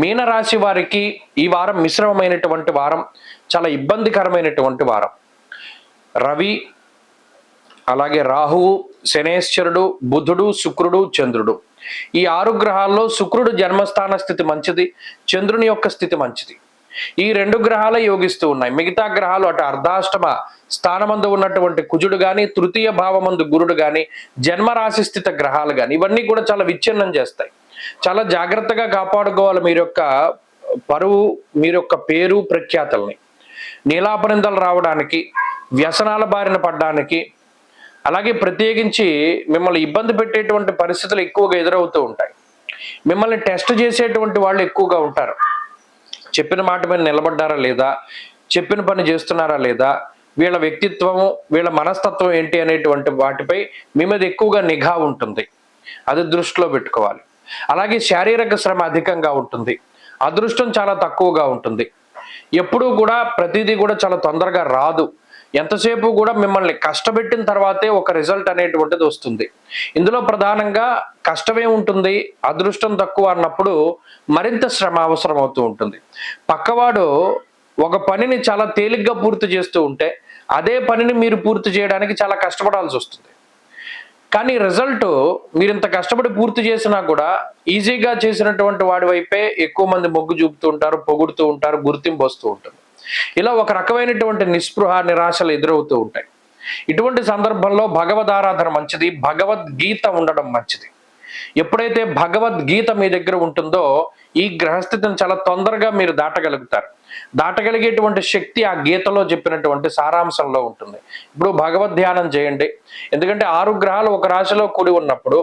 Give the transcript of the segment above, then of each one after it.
మీనరాశి వారికి ఈ వారం మిశ్రమమైనటువంటి వారం చాలా ఇబ్బందికరమైనటువంటి వారం. రవి అలాగే రాహువు శనేశ్వరుడు బుధుడు శుక్రుడు చంద్రుడు. ఈ ఆరు గ్రహాల్లో శుక్రుడు జన్మస్థాన స్థితి మంచిది చంద్రుని యొక్క స్థితి మంచిది. ఈ రెండు గ్రహాలు యోగిస్తూ ఉన్నాయి. మిగతా గ్రహాలు అటు అర్ధాష్టమ స్థానమందు ఉన్నటువంటి కుజుడు గాని తృతీయ భావమందు గురుడు గాని జన్మరాశి స్థిత గ్రహాలు గాని ఇవన్నీ కూడా చాలా విచ్ఛిన్నం చేస్తాయి. చాలా జాగ్రత్తగా కాపాడుకోవాలి మీరు యొక్క పరువు మీరు యొక్క పేరు ప్రఖ్యాతల్ని. నీలాపనిందలు రావడానికి వ్యసనాల బారిన పడడానికి అలాగే ప్రత్యేకించి మిమ్మల్ని ఇబ్బంది పెట్టేటువంటి పరిస్థితులు ఎక్కువగా ఎదురవుతూ ఉంటాయి. మిమ్మల్ని టెస్ట్ చేసేటువంటి వాళ్ళు ఎక్కువగా ఉంటారు. చెప్పిన మాట మీద నిలబడ్డారా లేదా? చెప్పిన పని చేస్తున్నారా లేదా? వీళ్ళ వ్యక్తిత్వము వీళ్ళ మనస్తత్వం ఏంటి అనేటువంటి వాటిపై మీ మీద ఎక్కువగా నిఘా ఉంటుంది. అది దృష్టిలో పెట్టుకోవాలి. అలాగే శారీరక శ్రమ అధికంగా ఉంటుంది. అదృష్టం చాలా తక్కువగా ఉంటుంది. ఎప్పుడూ కూడా ప్రతిదీ కూడా చాలా తొందరగా రాదు. ఎంతసేపు కూడా మిమ్మల్ని కష్టపెట్టిన తర్వాతే ఒక రిజల్ట్ అనేటువంటిది వస్తుంది. ఇందులో ప్రధానంగా కష్టమే ఉంటుంది అదృష్టం తక్కువ అన్నప్పుడు మరింత శ్రమ అవసరం అవుతూ ఉంటుంది. పక్కవాడు ఒక పనిని చాలా తేలిగ్గా పూర్తి చేస్తూ ఉంటే అదే పనిని మీరు పూర్తి చేయడానికి చాలా కష్టపడాల్సి వస్తుంది. కానీ రిజల్ట్ మీరు ఇంత కష్టపడి పూర్తి చేసినా కూడా ఈజీగా చేసినటువంటి వాడి వైపే ఎక్కువ మంది మొగ్గు చూపుతూ ఉంటారు పొగుడుతూ ఉంటారు గుర్తింపు వస్తూ ఉంటుంది. ఇలా ఒక రకమైనటువంటి నిస్పృహ నిరాశలు ఎదురవుతూ ఉంటాయి. ఇటువంటి సందర్భంలో భగవద్ ఆరాధన మంచిది భగవద్గీత ఉండడం మంచిది. ఎప్పుడైతే భగవద్గీత మీ దగ్గర ఉంటుందో ఈ గ్రహస్థితిని చాలా తొందరగా మీరు దాటగలుగుతారు. దాటగలిగేటువంటి శక్తి ఆ గీతలో చెప్పినటువంటి సారాంశంలో ఉంటుంది. ఇప్పుడు భగవద్ ధ్యానం చేయండి. ఎందుకంటే ఆరు గ్రహాలు ఒక రాశిలో కూడి ఉన్నప్పుడు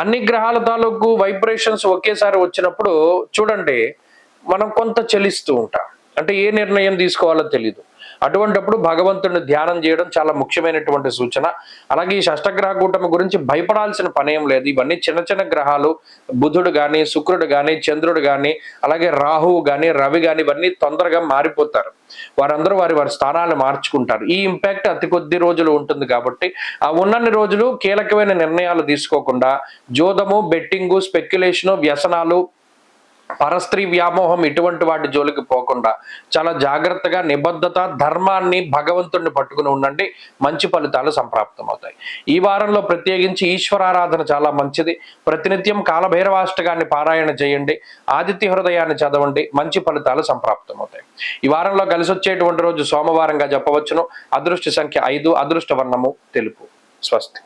అన్ని గ్రహాల తాలూకు వైబ్రేషన్స్ ఒకేసారి వచ్చినప్పుడు చూడండి మనం కొంత చలిస్తూ ఉంటాం. అంటే ఏ నిర్ణయం తీసుకోవాలో తెలియదు అటువంటప్పుడు భగవంతుడిని ధ్యానం చేయడం చాలా ముఖ్యమైనటువంటి సూచన. అలాగే ఈ షష్టగ్రహ కూటమి గురించి భయపడాల్సిన పనేం లేదు. ఇవన్నీ చిన్న చిన్న గ్రహాలు. బుధుడు కానీ శుక్రుడు కానీ చంద్రుడు కానీ అలాగే రాహువు కానీ రవి కానీ ఇవన్నీ తొందరగా మారిపోతారు. వారందరూ వారి వారి స్థానాలు మార్చుకుంటారు. ఈ ఇంపాక్ట్ అతి కొద్ది రోజులు ఉంటుంది కాబట్టి ఆ ఉన్నన్ని రోజులు కీలకమైన నిర్ణయాలు తీసుకోకుండా జోదము బెట్టింగు స్పెక్యులేషను వ్యసనాలు పరస్త్రీ వ్యామోహం ఇటువంటి వాటి జోలికి పోకుండా చాలా జాగ్రత్తగా నిబద్ధత ధర్మాన్ని భగవంతుడిని పట్టుకుని ఉండండి. మంచి ఫలితాలు సంప్రాప్తమవుతాయి. ఈ వారంలో ప్రత్యేకించి ఈశ్వరారాధన చాలా మంచిది. ప్రతినిత్యం కాలభైరవాష్టకాన్ని పారాయణ చేయండి. ఆదిత్య హృదయాన్ని చదవండి. మంచి ఫలితాలు సంప్రాప్తమవుతాయి. ఈ వారంలో కలిసి వచ్చేటువంటి రోజు సోమవారంగా చెప్పవచ్చును అదృష్ట సంఖ్య ఐదు. అదృష్ట వర్ణము తెలుపు. స్వస్తి.